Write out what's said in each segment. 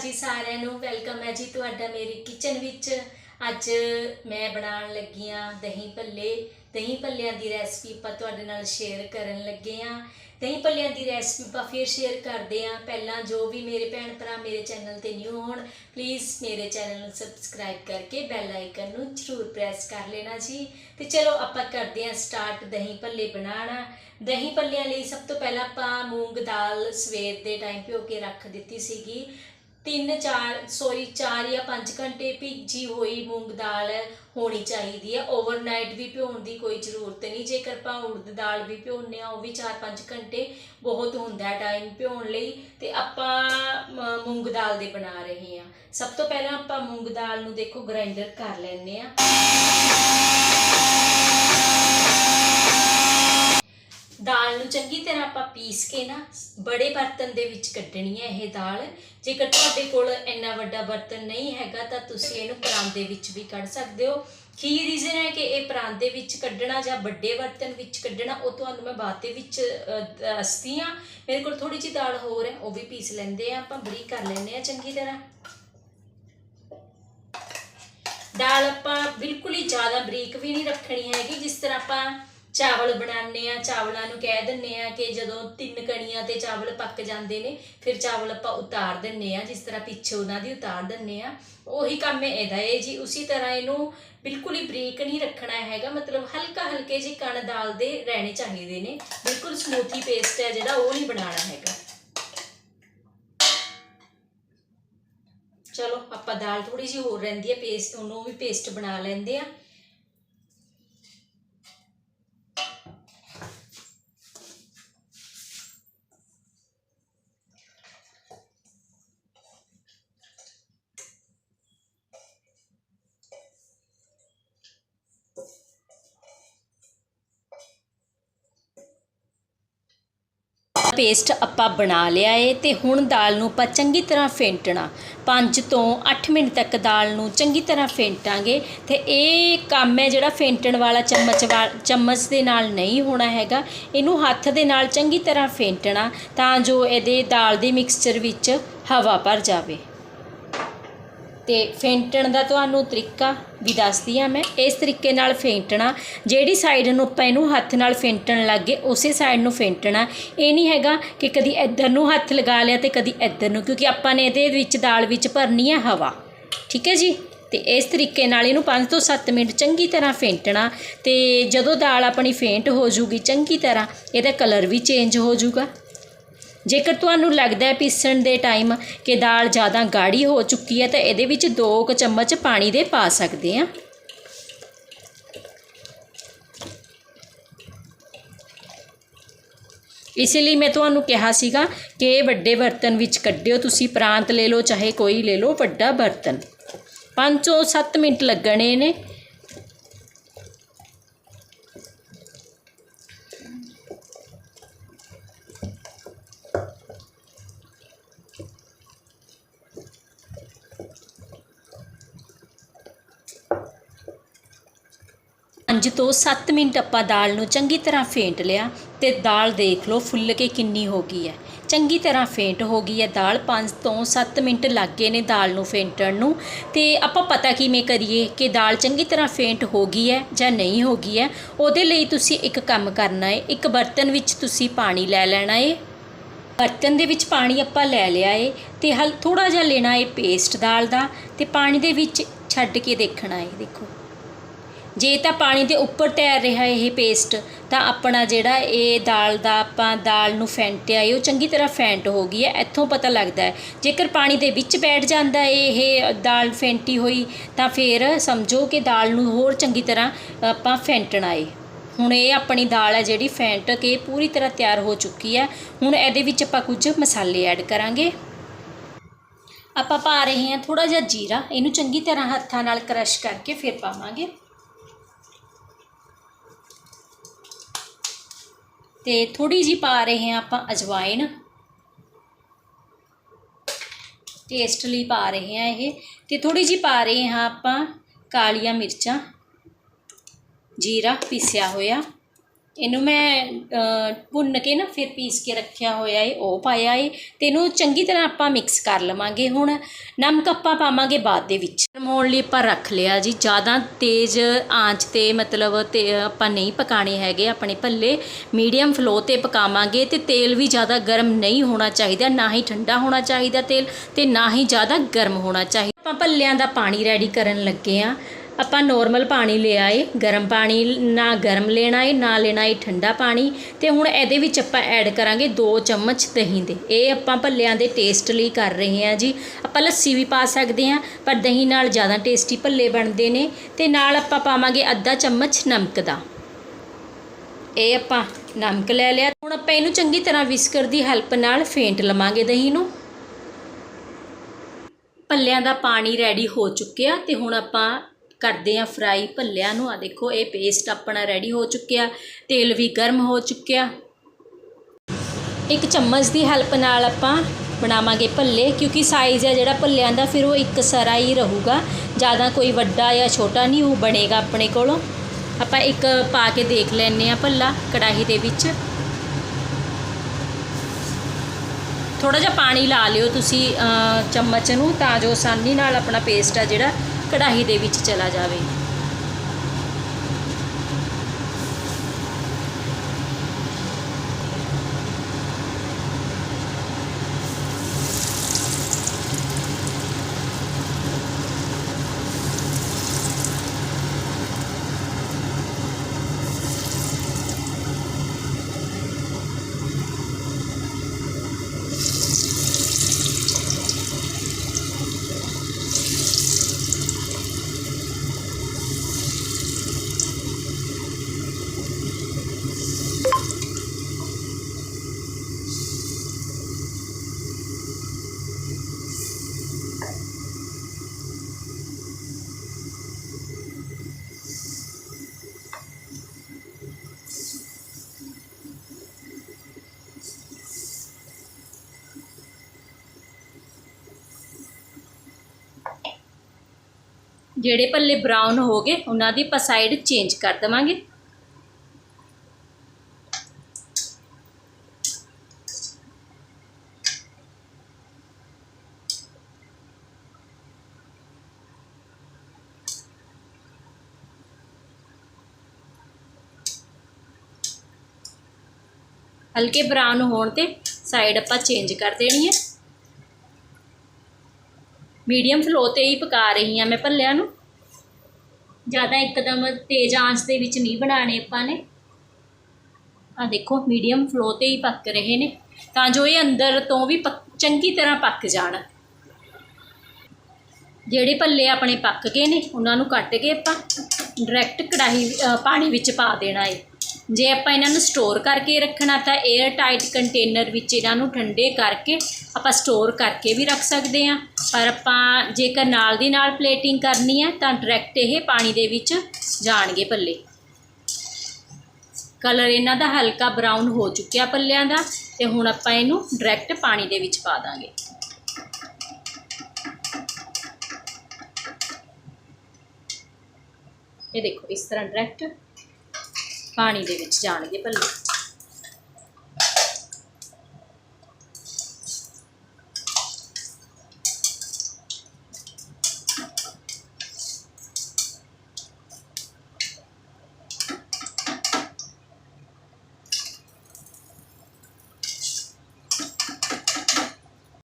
ਜੀ ਸਾਰਿਆਂ ਨੂੰ ਵੈਲਕਮ ਹੈ ਜੀ ਤੁਹਾਡਾ ਮੇਰੀ ਕਿਚਨ ਵਿੱਚ। ਅੱਜ ਮੈਂ ਬਣਾਉਣ ਲੱਗੀ ਆ ਦਹੀਂ ਭੱਲੇ। ਦਹੀਂ ਭੱਲਿਆਂ ਦੀ ਰੈਸਪੀ ਆਪਾਂ ਤੁਹਾਡੇ ਨਾਲ ਸ਼ੇਅਰ ਕਰਨ ਲੱਗੇ ਆ ਦਹੀਂ ਭੱਲਿਆਂ ਦੀ ਰੈਸਪੀ ਆਪਾਂ ਫਿਰ ਸ਼ੇਅਰ ਕਰਦੇ ਆ ਪਹਿਲਾਂ ਜੋ ਵੀ ਮੇਰੇ ਭੈਣ ਭਰਾ ਮੇਰੇ ਚੈਨਲ ਤੇ ਨਿਊ ਹੋਣ ਪਲੀਜ਼ ਮੇਰੇ ਚੈਨਲ ਨੂੰ ਸਬਸਕ੍ਰਾਈਬ ਕਰਕੇ ਬੈਲ ਆਈਕਨ ਨੂੰ ਜ਼ਰੂਰ ਪ੍ਰੈਸ ਕਰ ਲੈਣਾ ਜੀ। ਤੇ ਚਲੋ ਆਪਾਂ ਕਰਦੇ ਆ ਸਟਾਰਟ ਦਹੀਂ ਭੱਲੇ ਬਣਾਉਣਾ। ਦਹੀਂ ਭੱਲਿਆਂ ਲਈ ਸਭ ਤੋਂ ਪਹਿਲਾਂ ਆਪਾਂ ਮੂੰਗ ਦਾਲ ਸਵੇਰ ਦੇ ਟਾਈਮ ਭਿਓ ਕੇ ਰੱਖ ਦਿੱਤੀ ਸੀਗੀ। ਤਿੰਨ, ਚਾਰ ਸੋਰੀ ਚਾਰ ਜਾਂ 5 ਘੰਟੇ ਭਿੱਜੀ ਹੋਈ ਮੂੰਗ ਦਾਲ ਹੋਣੀ ਚਾਹੀਦੀ ਹੈ। ਓਵਰਨਾਈਟ ਵੀ ਭਿਉਣ ਦੀ ਕੋਈ ਜ਼ਰੂਰਤ ਨਹੀਂ। ਜੇਕਰ ਆਪਾਂ ਉੜਦ ਦਾਲ ਵੀ ਭਿਉਂਦੇ ਆ, ਉਹ ਵੀ 4-5 ਘੰਟੇ ਬਹੁਤ ਹੁੰਦਾ ਹੈ ਟਾਈਮ ਭਿਉਣ ਲਈ। ਤੇ ਆਪਾਂ ਮੂੰਗ ਦਾਲ ਦੇ ਬਣਾ ਰਹੇ ਹਾਂ। ਸਭ ਤੋਂ ਪਹਿਲਾਂ ਆਪਾਂ ਮੂੰਗ ਦਾਲ ਨੂੰ ਦੇਖੋ ਗ੍ਰਾਈਂਡਰ ਕਰ ਲੈਂਦੇ ਆ ਦਾਲ ਨੂੰ ਚੰਗੀ ਤਰ੍ਹਾਂ ਆਪਾਂ ਪੀਸ ਕੇ ਨਾ ਬੜੇ ਬਰਤਨ ਦੇ ਵਿੱਚ ਕੱਢਣੀ ਹੈ ਇਹ ਦਾਲ। ਜੇਕਰ ਤੁਹਾਡੇ ਕੋਲ ਇੰਨਾ ਵੱਡਾ ਬਰਤਨ ਨਹੀਂ ਹੈਗਾ ਤਾਂ ਤੁਸੀਂ ਇਹਨੂੰ ਪਰਾਂਦੇ ਵਿੱਚ ਵੀ ਕੱਢ ਸਕਦੇ ਹੋ। ਕੀ ਰੀਜ਼ਨ ਹੈ ਕਿ ਇਹ ਪਰਾਂਦੇ ਵਿੱਚ ਕੱਢਣਾ ਜਾਂ ਵੱਡੇ ਬਰਤਨ ਵਿੱਚ ਕੱਢਣਾ, ਉਹ ਤੁਹਾਨੂੰ ਮੈਂ ਬਾਅਦ ਦੇ ਵਿੱਚ ਦੱਸਦੀ ਆ ਮੇਰੇ ਕੋਲ ਥੋੜੀ ਜਿਹੀ ਦਾਲ ਹੋਰ ਹੈ, ਉਹ ਵੀ ਪੀਸ ਲੈਂਦੇ ਆ ਆਪਾਂ ਬਰੀਕ ਕਰ ਲੈਂਦੇ ਆ ਚੰਗੀ ਤਰ੍ਹਾਂ। ਦਾਲ ਆਪਾਂ ਬਿਲਕੁਲ ਹੀ ਜ਼ਿਆਦਾ ਬਰੀਕ ਵੀ ਨਹੀਂ ਰੱਖਣੀ ਹੈਗੀ, ਜਿਸ ਤਰ੍ਹਾਂ ਆਪਾਂ ਚਾਵਲ ਬਣਾਉਂਦੇ ਆ ਚਾਵਲਾਂ ਨੂੰ ਕਹਿ ਦਿੰਨੇ ਆ ਕਿ ਜਦੋਂ ਤਿੰਨ ਕਣੀਆਂ ਤੇ ਚਾਵਲ ਪੱਕ ਜਾਂਦੇ ਨੇ, ਫਿਰ ਚਾਵਲ ਆਪਾਂ ਉਤਾਰ ਦਿੰਨੇ ਆ ਜਿਸ ਤਰ੍ਹਾਂ ਪਿੱਛੇ ਉਹਨਾਂ ਦੀ ਉਤਾਰ ਦਿੰਨੇ ਆ ਉਹੀ ਕੰਮ ਇਹਦਾ ਇਹ ਜੀ, ਉਸੇ ਤਰ੍ਹਾਂ ਇਹਨੂੰ ਬਿਲਕੁਲ ਹੀ ਬਰੀਕ ਨਹੀਂ ਰੱਖਣਾ ਹੈਗਾ, ਮਤਲਬ ਹਲਕਾ ਹਲਕੇ ਜਿਹੇ ਕਣ ਦਾਲ ਦੇ ਰਹਿਣੇ ਚਾਹੀਦੇ ਨੇ। ਬਿਲਕੁਲ ਸਮੂਥੀ ਪੇਸਟ ਹੈ ਜਿਹੜਾ, ਉਹ ਨਹੀਂ ਬਣਾਉਣਾ ਹੈਗਾ। ਚਲੋ, ਆਪਾਂ ਦਾਲ ਥੋੜੀ ਜਿਹੀ ਹੋਰ ਰਹਿੰਦੀ ਹੈ ਪੇਸਟ ਉਹਨੂੰ ਵੀ ਪੇਸਟ ਬਣਾ ਲੈਂਦੇ ਆ ਪੇਸਟ ਆਪਾਂ ਬਣਾ ਲਿਆ ਏ ਤੇ ਹੁਣ ਦਾਲ ਨੂੰ ਆਪਾਂ ਚੰਗੀ ਤਰ੍ਹਾਂ ਫੇਂਟਣਾ। 5 ਤੋਂ 8 ਮਿੰਟ ਤੱਕ ਦਾਲ ਨੂੰ ਚੰਗੀ ਤਰ੍ਹਾਂ ਫੇਂਟਾਂਗੇ ਤੇ ਇਹ ਕੰਮ ਹੈ ਜਿਹੜਾ ਫੇਂਟਣ ਵਾਲਾ ਚਮਚ ਵਾ ਚਮਚ ਦੇ ਨਾਲ ਨਹੀਂ ਹੋਣਾ ਹੈਗਾ। ਇਹਨੂੰ ਹੱਥ ਦੇ ਨਾਲ ਚੰਗੀ ਤਰ੍ਹਾਂ ਫੇਂਟਣਾ ਤਾਂ ਜੋ ਇਹਦੇ ਦਾਲ ਦੇ ਮਿਕਸਚਰ ਵਿੱਚ ਹਵਾ ਭਰ ਜਾਵੇ। ਤੇ ਫੇਂਟਣ ਦਾ ਤੁਹਾਨੂੰ ਤਰੀਕਾ ਵੀ ਦੱਸਦੀ ਆ ਮੈਂ। ਇਸ ਤਰੀਕੇ ਨਾਲ ਫੇਂਟਣਾ, ਜਿਹੜੀ ਸਾਈਡ ਨੂੰ ਆਪਾਂ ਇਹਨੂੰ ਹੱਥ ਨਾਲ ਫੇਂਟਣ ਲੱਗੇ, ਉਸੇ ਸਾਈਡ ਨੂੰ ਫੇਂਟਣਾ। ਇਹ ਨਹੀਂ ਹੈਗਾ ਕਿ ਕਦੀ ਇੱਧਰ ਨੂੰ ਹੱਥ ਲਗਾ ਲਿਆ ਤੇ ਕਦੀ ਇੱਧਰ ਨੂੰ, ਕਿਉਂਕਿ ਆਪਾਂ ਨੇ ਇਹਦੇ ਵਿੱਚ, ਦਾਲ ਵਿੱਚ ਭਰਨੀ ਹੈ ਹਵਾ। ਠੀਕ ਹੈ ਜੀ? ਤੇ ਇਸ ਤਰੀਕੇ ਨਾਲ ਇਹਨੂੰ 5 ਤੋਂ 7 ਮਿੰਟ ਚੰਗੀ ਤਰ੍ਹਾਂ ਫੇਂਟਣਾ ਤੇ ਜਦੋਂ ਦਾਲ ਆਪਣੀ ਫੇਂਟ ਹੋ ਜੂਗੀ ਚੰਗੀ ਤਰ੍ਹਾਂ, ਇਹਦਾ ਕਲਰ ਵੀ ਚੇਂਜ ਹੋ ਜੂਗਾ। ਜੇਕਰ ਤੁਹਾਨੂੰ ਲੱਗਦਾ ਹੈ ਪੀਸਣ ਦੇ ਟਾਈਮ ਕਿ ਦਾਲ ਜ਼ਿਆਦਾ ਗਾੜੀ ਹੋ ਚੁੱਕੀ ਹੈ, ਤਾਂ ਇਹਦੇ ਵਿੱਚ 2 ਕੁ ਚਮਚ ਪਾਣੀ ਦੇ ਪਾ ਸਕਦੇ ਆ ਇਸ ਲਈ ਮੈਂ ਤੁਹਾਨੂੰ ਕਿਹਾ ਸੀਗਾ ਕਿ ਵੱਡੇ ਬਰਤਨ ਵਿੱਚ ਕੱਢਿਓ, ਤੁਸੀਂ ਪ੍ਰਾਂਤ ਲੈ ਲਓ, ਚਾਹੇ ਕੋਈ ਲੈ ਲਓ ਵੱਡਾ ਬਰਤਨ। 5 ਤੋਂ 7 ਮਿੰਟ ਲੱਗਣੇ ਨੇ। ਪੰਜ ਤੋਂ 7 ਮਿੰਟ ਆਪਾਂ ਦਾਲ ਨੂੰ ਚੰਗੀ ਤਰ੍ਹਾਂ ਫੇਂਟ ਲਿਆ ਤੇ ਦਾਲ ਦੇਖ ਲਓ ਫੁੱਲ ਕੇ ਕਿੰਨੀ ਹੋ ਗਈ ਹੈ। ਚੰਗੀ ਤਰ੍ਹਾਂ ਫੇਂਟ ਹੋ ਗਈ ਹੈ ਦਾਲ 5 ਤੋਂ 7 ਮਿੰਟ ਲੱਗ ਗਏ ਨੇ ਦਾਲ ਨੂੰ ਫੇਂਟਣ ਨੂੰ ਤੇ ਆਪਾਂ ਪਤਾ ਕਿਵੇਂ ਕਰੀਏ ਕਿ ਦਾਲ ਚੰਗੀ ਤਰ੍ਹਾਂ ਫੇਂਟ ਹੋ ਗਈ ਹੈ ਜਾਂ ਨਹੀਂ ਹੋ ਗਈ ਹੈ। ਉਹਦੇ ਲਈ ਤੁਸੀਂ ਇੱਕ ਕੰਮ ਕਰਨਾ ਹੈ, ਇੱਕ ਬਰਤਨ ਵਿੱਚ ਤੁਸੀਂ ਪਾਣੀ ਲੈ ਲੈਣਾ ਹੈ। ਬਰਤਨ ਦੇ ਵਿੱਚ ਪਾਣੀ ਆਪਾਂ ਲੈ ਲਿਆ ਏ ਤੇ ਹਲ ਥੋੜਾ ਜਿਹਾ ਲੈਣਾ ਏ ਪੇਸਟ ਦਾਲ ਦਾ ਤੇ ਪਾਣੀ ਦੇ ਵਿੱਚ ਛੱਡ ਕੇ ਦੇਖਣਾ ਏ ਦੇਖੋ। ਜੇ ਤਾਂ ਪਾਣੀ ਦੇ ਉੱਪਰ ਤੈਰ ਰਿਹਾ ਇਹ ਪੇਸਟ ਤਾਂ ਆਪਣਾ ਜਿਹੜਾ ਇਹ ਦਾਲ ਦਾ ਆਪਾਂ ਦਾਲ ਨੂੰ ਫੈਂਟਿਆ ਏ ਉਹ ਚੰਗੀ ਤਰ੍ਹਾਂ ਫੈਂਟ ਹੋ ਗਈ ਹੈ, ਇੱਥੋਂ ਪਤਾ ਲੱਗਦਾ ਹੈ। ਜੇਕਰ ਪਾਣੀ ਦੇ ਵਿੱਚ ਬੈਠ ਜਾਂਦਾ ਇਹ ਦਾਲ ਫੈਂਟੀ ਹੋਈ, ਤਾਂ ਫਿਰ ਸਮਝੋ ਕਿ ਦਾਲ ਨੂੰ ਹੋਰ ਚੰਗੀ ਤਰ੍ਹਾਂ ਆਪਾਂ ਫੈਂਟਣਾ ਏ ਹੁਣ ਇਹ ਆਪਣੀ ਦਾਲ ਹੈ ਜਿਹੜੀ ਫੈਂਟ ਕੇ ਪੂਰੀ ਤਰ੍ਹਾਂ ਤਿਆਰ ਹੋ ਚੁੱਕੀ ਹੈ। ਹੁਣ ਇਹਦੇ ਵਿੱਚ ਆਪਾਂ ਕੁਝ ਮਸਾਲੇ ਐਡ ਕਰਾਂਗੇ। ਆਪਾਂ ਪਾ ਰਹੇ ਹਾਂ ਥੋੜਾ ਜਿਹਾ ਜੀਰਾ, ਇਹਨੂੰ ਚੰਗੀ ਤਰ੍ਹਾਂ ਹੱਥਾਂ ਨਾਲ ਕ੍ਰਸ਼ ਕਰਕੇ ਫਿਰ ਪਾਵਾਂਗੇ। ਤੇ ਥੋੜੀ ਜੀ ਪਾ ਰਹੇ ਹਾਂ ਆਪਾਂ ਅਜਵਾਇਨ ਟੇਸਟ ਲਈ ਪਾ ਰਹੇ ਹਾਂ ਇਹ। ਤੇ ਥੋੜੀ ਜੀ ਪਾ ਰਹੇ ਹਾਂ ਆਪਾਂ ਕਾਲੀਆਂ ਮਿਰਚਾਂ। ਜੀਰਾ ਪੀਸਿਆ ਹੋਇਆ। ਇਹਨੂੰ ਮੈਂ ਭੁੰਨ ਕੇ ਨਾ ਫਿਰ ਪੀਸ ਕੇ ਰੱਖਿਆ ਹੋਇਆ ਏ, ਉਹ ਪਾਇਆ ਏ, ਤੇ ਇਹਨੂੰ ਚੰਗੀ ਤਰ੍ਹਾਂ ਆਪਾਂ ਮਿਕਸ ਕਰ ਲਵਾਂਗੇ ਹੁਣ। ਨਮਕ ਆਪਾਂ ਪਾਵਾਂਗੇ ਬਾਅਦ ਦੇ ਵਿੱਚ। ਗਰਮ ਹੋਣ ਲਈ ਆਪਾਂ ਰੱਖ ਲਿਆ ਜੀ। ਜ਼ਿਆਦਾ ਤੇਜ਼ ਆਂਚ ਤੇ ਮਤਲਬ ਤੇ ਆਪਾਂ ਨਹੀਂ ਪਕਾਣੇ ਹੈਗੇ ਆਪਣੇ ਭੱਲੇ। ਮੀਡੀਅਮ ਫਲੋ ਤੇ ਪਕਾਵਾਂਗੇ ਤੇ ਤੇਲ ਵੀ ਜ਼ਿਆਦਾ ਗਰਮ ਨਹੀਂ ਹੋਣਾ ਚਾਹੀਦਾ, ਨਾ ਹੀ ਠੰਡਾ ਹੋਣਾ ਚਾਹੀਦਾ ਤੇਲ ਤੇ ਨਾ ਹੀ ਜ਼ਿਆਦਾ ਗਰਮ ਹੋਣਾ ਚਾਹੀਦਾ। ਆਪਾਂ ਭੱਲਿਆਂ ਦਾ ਪਾਣੀ ਰੈਡੀ ਕਰਨ ਲੱਗੇ ਆ। ਆਪਾਂ ਨੋਰਮਲ ਪਾਣੀ ਲਿਆ ਏ ਗਰਮ ਪਾਣੀ ਨਾ ਗਰਮ ਲੈਣਾ ਏ, ਨਾ ਲੈਣਾ ਏ ਠੰਡਾ ਪਾਣੀ ਤੇ ਹੁਣ ਇਹਦੇ ਵਿੱਚ ਆਪਾਂ ਐਡ ਕਰਾਂਗੇ 2 ਚਮਚ ਦਹੀਂ ਦੇ। ਇਹ ਆਪਾਂ ਭੱਲਿਆਂ ਦੇ ਟੇਸਟ ਲਈ ਕਰ ਰਹੇ ਹਾਂ ਜੀ। ਆਪਾਂ ਲੱਸੀ ਵੀ ਪਾ ਸਕਦੇ ਹਾਂ, ਪਰ ਦਹੀਂ ਨਾਲ ਜ਼ਿਆਦਾ ਟੇਸਟੀ ਭੱਲੇ ਬਣਦੇ ਨੇ ਤੇ ਨਾਲ ਆਪਾਂ ਪਾਵਾਂਗੇ ਅੱਧਾ ਚਮਚ ਨਮਕ ਦਾ। ਇਹ ਆਪਾਂ ਨਮਕ ਲੈ ਲਿਆ। ਹੁਣ ਆਪਾਂ ਇਹਨੂੰ ਚੰਗੀ ਤਰ੍ਹਾਂ ਵਿਸਕਰ ਦੀ ਹੈਲਪ ਨਾਲ ਫੇਂਟ ਲਵਾਂਗੇ ਦਹੀਂ ਨੂੰ। ਭੱਲਿਆਂ ਦਾ ਪਾਣੀ ਰੈਡੀ ਹੋ ਚੁੱਕਿਆ ਤੇ ਹੁਣ ਆਪਾਂ ਕਰਦੇ ਆ ਫਰਾਈ ਭੱਲਿਆਂ ਨੂੰ। ਆ ਦੇਖੋ, ਇਹ ਪੇਸਟ ਆਪਣਾ ਰੈਡੀ ਹੋ ਚੁੱਕਿਆ, ਤੇਲ ਵੀ ਗਰਮ ਹੋ ਚੁੱਕਿਆ। ਇੱਕ ਚਮਚ ਦੀ ਹੈਲਪ ਨਾਲ ਆਪਾਂ ਬਣਾਵਾਂਗੇ ਭੱਲੇ, ਕਿਉਂਕਿ ਸਾਈਜ਼ ਹੈ ਜਿਹੜਾ ਭੱਲਿਆਂ ਦਾ, ਫਿਰ ਉਹ ਇੱਕ ਸਰਾ ਹੀ ਰਹੂਗਾ। ਜ਼ਿਆਦਾ ਕੋਈ ਵੱਡਾ ਜਾਂ ਛੋਟਾ ਨਹੀਂ, ਉਹ ਬਣੇਗਾ ਆਪਣੇ ਕੋਲੋਂ। ਆਪਾਂ ਇੱਕ ਪਾ ਕੇ ਦੇਖ ਲੈਂਦੇ ਆ ਭੱਲਾ, ਕੜਾਹੀ ਦੇ ਵਿੱਚ। ਥੋੜਾ ਜਿਹਾ ਪਾਣੀ ਲਾ ਲਿਓ ਤੁਸੀਂ ਚਮਚ ਨੂੰ, ਤਾਂ ਜੋ ਆਸਾਨੀ ਨਾਲ ਆਪਣਾ ਪੇਸਟ ਆ ਜਿਹੜਾ ਕਢਾਈ ਦੇ ਵਿੱਚ ਚਲਾ ਜਾਵੇ। ਜਿਹੜੇ ਪੱਲੇ ਬਰਾਊਨ ਹੋ ਗਏ, ਉਹਨਾਂ ਦੀ ਆਪਾਂ ਸਾਈਡ ਚੇਂਜ ਕਰ ਦੇਵਾਂਗੇ। ਹਲਕੇ ਬਰਾਊਨ ਹੋਣ ਤੇ ਸਾਈਡ ਆਪਾਂ ਚੇਂਜ ਕਰ ਦੇਣੀ ਹੈ। ਮੀਡੀਅਮ ਫਲੋ ਤੇ ਹੀ ਪਕਾ ਰਹੀ ਹਾਂ ਮੈਂ ਭੱਲਿਆਂ ਨੂੰ। ਜ਼ਿਆਦਾ ਇੱਕਦਮ ਤੇਜ਼ ਆਂਚ ਦੇ ਵਿੱਚ ਨਹੀਂ ਬਣਾਣੇ ਆਪਾਂ ਨੇ। ਆ ਦੇਖੋ, ਮੀਡੀਅਮ ਫਲੋ ਤੇ ਹੀ ਪੱਕ ਰਹੇ ਨੇ। ਤਾਂ ਜੋ ਇਹ ਅੰਦਰ ਤੋਂ ਵੀ ਪੱਕ- ਚੰਗੀ ਤਰ੍ਹਾਂ ਪੱਕ ਜਾਣ। ਜਿਹੜੇ ਭੱਲੇ ਆਪਣੇ ਪੱਕ ਗਏ ਨੇ, ਉਹਨਾਂ ਨੂੰ ਕੱਟ ਕੇ ਆਪਾਂ ਡਾਇਰੈਕਟ ਕੜਾਹੀ ਪਾਣੀ ਵਿੱਚ ਪਾ ਦੇਣਾ ਏ। ਜੇ ਆਪਾਂ ਇਹਨਾਂ ਨੂੰ ਸਟੋਰ ਕਰਕੇ ਰੱਖਣਾ ਤਾਂ 에ਅਰ ਟਾਈਟ ਕੰਟੇਨਰ ਵਿੱਚ ਇਹਨਾਂ ਨੂੰ ਠੰਡੇ ਕਰਕੇ ਆਪਾਂ ਸਟੋਰ ਕਰਕੇ ਵੀ ਰੱਖ ਸਕਦੇ ਹਾਂ। ਪਰ ਆਪਾਂ ਜੇਕਰ ਨਾਲ ਦੀ ਨਾਲ ਪਲੇਟਿੰਗ ਕਰਨੀ ਹੈ ਤਾਂ ਡਾਇਰੈਕਟ ਇਹ ਪਾਣੀ ਦੇ ਵਿੱਚ ਜਾਣਗੇ ਪੱਲੇ। ਕਲਰ ਇਹਨਾਂ ਦਾ ਹਲਕਾ ਬਰਾਊਨ ਹੋ ਚੁੱਕਿਆ ਪੱਲਿਆਂ ਦਾ ਤੇ ਹੁਣ ਆਪਾਂ ਇਹਨੂੰ ਡਾਇਰੈਕਟ ਪਾਣੀ ਦੇ ਵਿੱਚ ਪਾ ਦਾਂਗੇ। ਇਹ ਦੇਖੋ, ਇਸ ਤਰ੍ਹਾਂ ਡਾਇਰੈਕਟ ਪਾਣੀ ਦੇ ਵਿੱਚ ਜਾਣਗੇ ਭੱਲੇ।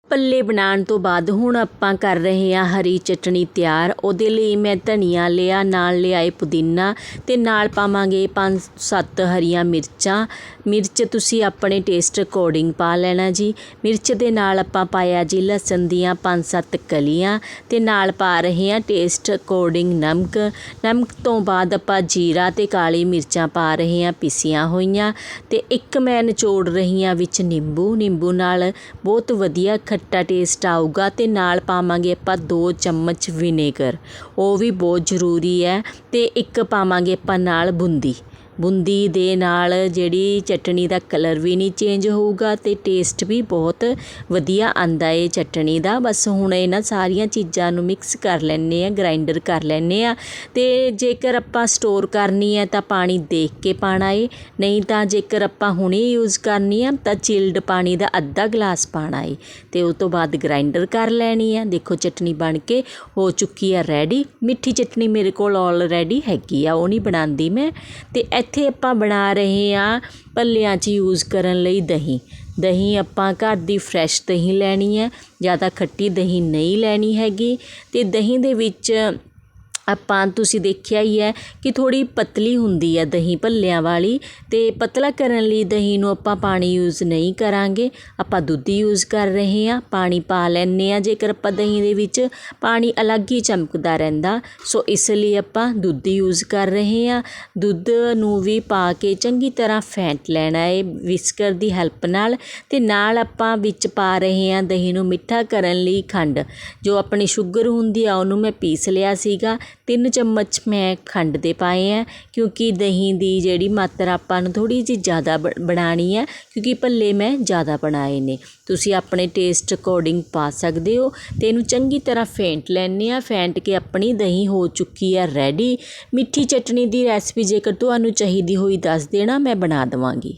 ਪੱਲੇ ਬਣਾਉਣ ਤੋਂ ਬਾਅਦ ਹੁਣ ਆਪਾਂ ਕਰ ਰਹੇ ਹਾਂ ਹਰੀ ਚਟਣੀ ਤਿਆਰ। ਉਹਦੇ ਲਈ ਮੈਂ ਧਨੀਆ ਲਿਆ, ਨਾਲ ਲਿਆਏ ਪੁਦੀਨਾ ਤੇ ਨਾਲ ਪਾਵਾਂਗੇ 5-7 ਹਰੀਆਂ ਮਿਰਚਾਂ। ਮਿਰਚ ਤੁਸੀਂ ਆਪਣੇ ਟੇਸਟ ਅਕੋਰਡਿੰਗ ਪਾ ਲੈਣਾ ਜੀ। ਮਿਰਚ ਦੇ ਨਾਲ ਆਪਾਂ ਪਾਇਆ ਜੀ ਲਸਣ ਦੀਆਂ 5-7 ਕਲੀਆਂ ਤੇ ਨਾਲ ਪਾ ਰਹੇ ਹਾਂ ਟੇਸਟ ਅਕੋਰਡਿੰਗ ਨਮਕ। ਨਮਕ ਤੋਂ ਬਾਅਦ ਆਪਾਂ ਜੀਰਾ ਤੇ ਕਾਲੀ ਮਿਰਚਾਂ ਪਾ ਰਹੇ ਹਾਂ ਪੀਸੀਆਂ ਹੋਈਆਂ ਤੇ ਇੱਕ ਮੈਂ ਨਿਚੋੜ ਰਹੀ ਹਾਂ ਵਿੱਚ ਨਿੰਬੂ। ਨਿੰਬੂ ਨਾਲ ਬਹੁਤ ਵਧੀਆ ਖੱਟਾ ਟੇਸਟ ਆਊਗਾ ਅਤੇ ਨਾਲ ਪਾਵਾਂਗੇ ਆਪਾਂ ਦੋ ਚਮਚ ਵਿਨੇਗਰ ਉਹ ਵੀ ਬਹੁਤ ਜ਼ਰੂਰੀ ਹੈ ਅਤੇ ਇੱਕ ਪਾਵਾਂਗੇ ਆਪਾਂ ਨਾਲ ਬੂੰਦੀ। ਬੂੰਦੀ ਦੇ ਨਾਲ ਜਿਹੜੀ ਚਟਣੀ ਦਾ ਕਲਰ ਵੀ ਨਹੀਂ ਚੇਂਜ ਹੋਊਗਾ ਅਤੇ ਟੇਸਟ ਵੀ ਬਹੁਤ ਵਧੀਆ ਆਉਂਦਾ ਏ ਚਟਣੀ ਦਾ। ਬਸ ਹੁਣ ਇਹਨਾਂ ਸਾਰੀਆਂ ਚੀਜ਼ਾਂ ਨੂੰ ਮਿਕਸ ਕਰ ਲੈਂਦੇ ਹਾਂ ਗ੍ਰਾਇੰਡਰ ਕਰ ਲੈਂਦੇ ਹਾਂ ਅਤੇ ਜੇਕਰ ਆਪਾਂ ਸਟੋਰ ਕਰਨੀ ਹੈ ਤਾਂ ਪਾਣੀ ਦੇਖ ਕੇ ਪਾਣਾ ਏ, ਨਹੀਂ ਤਾਂ ਜੇਕਰ ਆਪਾਂ ਹੁਣੇ ਯੂਜ਼ ਕਰਨੀ ਆ ਤਾਂ ਚਿਲਡ ਪਾਣੀ ਦਾ ਅੱਧਾ ਗਲਾਸ ਪਾਣਾ ਏ ਤੇ ਉਸ ਤੋਂ ਬਾਅਦ ਗ੍ਰਾਈਂਡਰ ਕਰ ਲੈਣੀ ਆ। ਦੇਖੋ ਚਟਨੀ ਬਣ ਕੇ ਹੋ ਚੁੱਕੀ ਆ ਰੈਡੀ ਮਿੱਠੀ ਚਟਨੀ ਮੇਰੇ ਕੋਲ ਆਲਰੇਡੀ ਹੈਗੀ ਆ, ਉਹ ਨਹੀਂ ਬਣਾਉਂਦੀ ਮੈਂ ਤੇ ਇੱਥੇ ਆਪਾਂ ਬਣਾ ਰਹੇ ਹਾਂ ਭੱਲਿਆਂ 'ਚ ਯੂਜ਼ ਕਰਨ ਲਈ ਦਹੀਂ। ਦਹੀਂ ਆਪਾਂ ਘਰ ਦੀ ਫਰੈਸ਼ ਦਹੀਂ ਲੈਣੀ ਹੈ ਜ਼ਿਆਦਾ ਖੱਟੀ ਦਹੀਂ ਨਹੀਂ ਲੈਣੀ ਹੈਗੀ ਅਤੇ ਦਹੀਂ ਦੇ ਵਿੱਚ ਆਪਾਂ ਤੁਸੀਂ ਦੇਖਿਆ ਹੀ ਹੈ ਕਿ ਥੋੜ੍ਹੀ ਪਤਲੀ ਹੁੰਦੀ ਹੈ ਦਹੀਂ ਭੱਲਿਆਂ ਵਾਲੀ ਅਤੇ ਪਤਲਾ ਕਰਨ ਲਈ ਦਹੀਂ ਨੂੰ ਆਪਾਂ ਪਾਣੀ ਯੂਜ਼ ਨਹੀਂ ਕਰਾਂਗੇ। ਆਪਾਂ ਦੁੱਧ ਯੂਜ਼ ਕਰ ਰਹੇ ਹਾਂ। ਪਾਣੀ ਪਾ ਲੈਂਦੇ ਹਾਂ। ਜੇਕਰ ਆਪਾਂ ਦਹੀਂ ਦੇ ਵਿੱਚ ਪਾਣੀ ਅਲੱਗ ਹੀ ਚਮਕਦਾ ਰਹਿੰਦਾ, ਸੋ ਇਸ ਲਈ ਆਪਾਂ ਦੁੱਧ ਯੂਜ਼ ਕਰ ਰਹੇ ਹਾਂ। ਦੁੱਧ ਨੂੰ ਵੀ ਪਾ ਕੇ ਚੰਗੀ ਤਰ੍ਹਾਂ ਫੈਂਟ ਲੈਣਾ ਹੈ ਵਿਸਕਰ ਦੀ ਹੈਲਪ ਨਾਲ ਅਤੇ ਨਾਲ ਆਪਾਂ ਵਿੱਚ ਪਾ ਰਹੇ ਹਾਂ ਦਹੀਂ ਨੂੰ ਮਿੱਠਾ ਕਰਨ ਲਈ ਖੰਡ। ਜੋ ਆਪਣੀ ਸ਼ੂਗਰ ਹੁੰਦੀ ਆ, ਉਹਨੂੰ ਮੈਂ ਪੀਸ ਲਿਆ ਸੀਗਾ ਤਿੰਨ ਚਮਚ ਮੈਂ ਖੰਡ ਦੇ ਪਾਏ ਆ, ਕਿਉਂਕਿ ਦਹੀਂ ਦੀ ਜਿਹੜੀ ਮਾਤਰਾ ਆਪਾਂ ਨੂੰ ਥੋੜ੍ਹੀ ਜਿਹੀ ਜ਼ਿਆਦਾ ਬ- ਬਣਾਉਣੀ ਹੈ ਕਿਉਂਕਿ ਭੱਲੇ ਮੈਂ ਜ਼ਿਆਦਾ ਬਣਾਏ ਨੇ। ਤੁਸੀਂ ਆਪਣੇ ਟੇਸਟ ਅਕੋਰਡਿੰਗ ਪਾ ਸਕਦੇ ਹੋ। ਅਤੇ ਇਹਨੂੰ ਚੰਗੀ ਤਰ੍ਹਾਂ ਫੈਂਟ ਲੈਂਦੇ ਹਾਂ। ਫੈਂਟ ਕੇ ਆਪਣੀ ਦਹੀਂ ਹੋ ਚੁੱਕੀ ਹੈ ਰੈਡੀ ਮਿੱਠੀ ਚਟਨੀ ਦੀ ਰੈਸਪੀ ਜੇਕਰ ਤੁਹਾਨੂੰ ਚਾਹੀਦੀ ਹੋਈ ਦੱਸ ਦੇਣਾ, ਮੈਂ ਬਣਾ ਦੇਵਾਂਗੀ।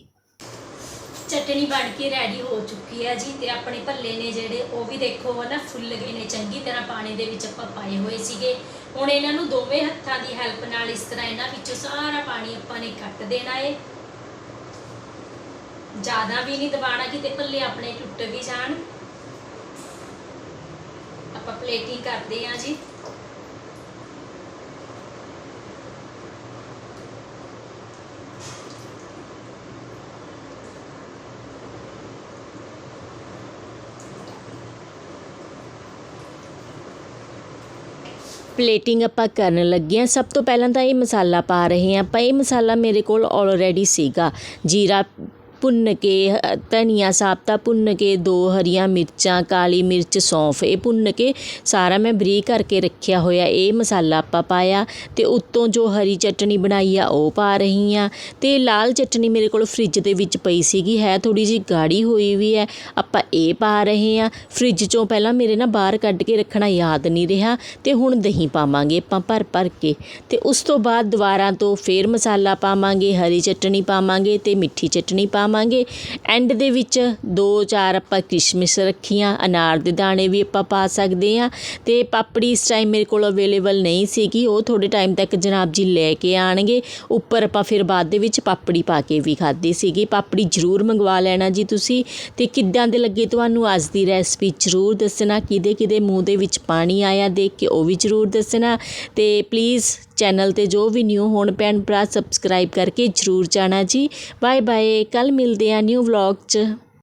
ਚਟਣੀ ਬਣ ਕੇ ਰੈਡੀ ਹੋ ਚੁੱਕੀ ਹੈ ਜੀ ਤੇ ਆਪਣੇ ਭੱਲੇ ਨੇ ਜਿਹੜੇ ਉਹ ਵੀ ਦੇਖੋ ਨਾ, ਫੁੱਲ ਗਏ ਨੇ। ਚੰਗੀ ਤਰ੍ਹਾਂ ਪਾਣੀ ਦੇ ਵਿੱਚ ਆਪਾਂ ਪਾਏ ਹੋਏ ਸੀਗੇ। ਹੁਣ ਇਹਨਾਂ ਨੂੰ ਦੋਵੇਂ ਹੱਥਾਂ ਦੀ ਹੈਲਪ ਨਾਲ ਇਸ ਤਰ੍ਹਾਂ ਇਹਨਾਂ ਵਿੱਚੋਂ ਸਾਰਾ ਪਾਣੀ ਆਪਾਂ ਨੇ ਕੱਟ ਦੇਣਾ ਏ। ਜ਼ਿਆਦਾ ਵੀ ਨਹੀਂ ਦਬਾਣਾ ਕਿਤੇ ਭੱਲੇ ਆਪਣੇ ਟੁੱਟ ਵੀ ਜਾਣ। ਆਪਾਂ ਪਲੇਟਿੰਗ ਕਰਦੇ ਹਾਂ ਜੀ। ਪਲੇਟਿੰਗ ਆਪਾਂ ਕਰਨ ਲੱਗੇ ਹਾਂ। ਸਭ ਤੋਂ ਪਹਿਲਾਂ ਤਾਂ ਇਹ ਮਸਾਲਾ ਪਾ ਰਹੇ ਹਾਂ। ਆਪਾਂ ਇਹ ਮਸਾਲਾ ਮੇਰੇ ਕੋਲ ਆਲਰੇਡੀ ਸੀਗਾ। ਜੀਰਾ ਭੁੰਨ ਕੇ ਧਨੀਆ ਸਾਬਤਾ ਭੁੰਨ ਕੇ, ਦੋ ਹਰੀਆਂ ਮਿਰਚਾਂ, ਕਾਲੀ ਮਿਰਚ, ਸੌਂਫ, ਇਹ ਭੁੰਨ ਕੇ ਸਾਰਾ ਮੈਂ ਬਰੀਕ ਕਰਕੇ ਰੱਖਿਆ ਹੋਇਆ। ਇਹ ਮਸਾਲਾ ਆਪਾਂ ਪਾਇਆ ਅਤੇ ਉੱਤੋਂ ਜੋ ਹਰੀ ਚਟਣੀ ਬਣਾਈ ਆ, ਉਹ ਪਾ ਰਹੀ ਹਾਂ ਅਤੇ ਲਾਲ ਚਟਣੀ ਮੇਰੇ ਕੋਲ ਫਰਿੱਜ ਦੇ ਵਿੱਚ ਪਈ ਸੀਗੀ, ਹੈ ਥੋੜ੍ਹੀ ਜਿਹੀ ਗਾੜੀ ਹੋਈ ਵੀ ਹੈ, ਆਪਾਂ ਇਹ ਪਾ ਰਹੇ ਹਾਂ ਫਰਿੱਜ ਚੋਂ ਪਹਿਲਾਂ ਮੇਰੇ ਨਾ ਬਾਹਰ ਕੱਢ ਕੇ ਰੱਖਣਾ ਯਾਦ ਨਹੀਂ ਰਿਹਾ ਅਤੇ ਹੁਣ ਦਹੀਂ ਪਾਵਾਂਗੇ ਆਪਾਂ ਭਰ ਭਰ ਕੇ। ਅਤੇ ਉਸ ਤੋਂ ਬਾਅਦ ਦੁਬਾਰਾ ਤੋਂ ਫੇਰ ਮਸਾਲਾ ਪਾਵਾਂਗੇ, ਹਰੀ ਚਟਣੀ ਪਾਵਾਂਗੇ ਅਤੇ ਮਿੱਠੀ ਚਟਣੀ ਪਾਵਾਂਗੇ। ਪਾਵਾਂਗੇ ਐਂਡ ਦੇ ਵਿੱਚ ਦੋ ਚਾਰ ਆਪਾਂ ਕਿਸ਼ਮਿਸ਼ ਰੱਖੀਆਂ, ਅਨਾਰ ਦੇ ਦਾਣੇ ਵੀ ਆਪਾਂ ਪਾ ਸਕਦੇ ਆ ਤੇ ਪਾਪੜੀ ਇਸ ਟਾਈਮ ਮੇਰੇ ਕੋਲ ਅਵੇਲੇਬਲ ਨਹੀਂ ਸੀਗੀ। ਉਹ ਥੋੜੇ ਟਾਈਮ ਤੱਕ ਜਨਾਬ ਜੀ ਲੈ ਕੇ ਆਣਗੇ। ਉੱਪਰ ਆਪਾਂ ਫਿਰ ਬਾਅਦ ਦੇ ਵਿੱਚ ਪਾਪੜੀ ਪਾ ਕੇ ਵੀ ਖਾਧੀ ਸੀਗੀ। ਪਾਪੜੀ ਜ਼ਰੂਰ ਮੰਗਵਾ ਲੈਣਾ ਜੀ ਤੁਸੀਂ ਤੇ ਕਿੱਦਾਂ ਦੇ ਲੱਗੇ ਤੁਹਾਨੂੰ ਅੱਜ ਦੀ ਰੈਸਪੀ ਜ਼ਰੂਰ ਦੱਸਣਾ। ਕਿਹਦੇ ਕਿਹਦੇ ਮੂੰਹ ਦੇ ਵਿੱਚ ਪਾਣੀ ਆਇਆ ਦੇਖ ਕੇ ਉਹ ਵੀ ਜ਼ਰੂਰ ਦੱਸਣਾ ਤੇ ਪਲੀਜ਼ ਚੈਨਲ ਤੇ ਜੋ ਵੀ ਨਿਊ ਹੋਣ ਭੈਣ ਭਰਾ ਸਬਸਕ੍ਰਾਈਬ ਕਰਕੇ ਜ਼ਰੂਰ ਜਾਣਾ ਜੀ। ਬਾਏ ਬਾਏ ਕੱਲ ਮਿਲਦੇ ਆ ਨਿਊ ਵਲੌਗ 'ਚ।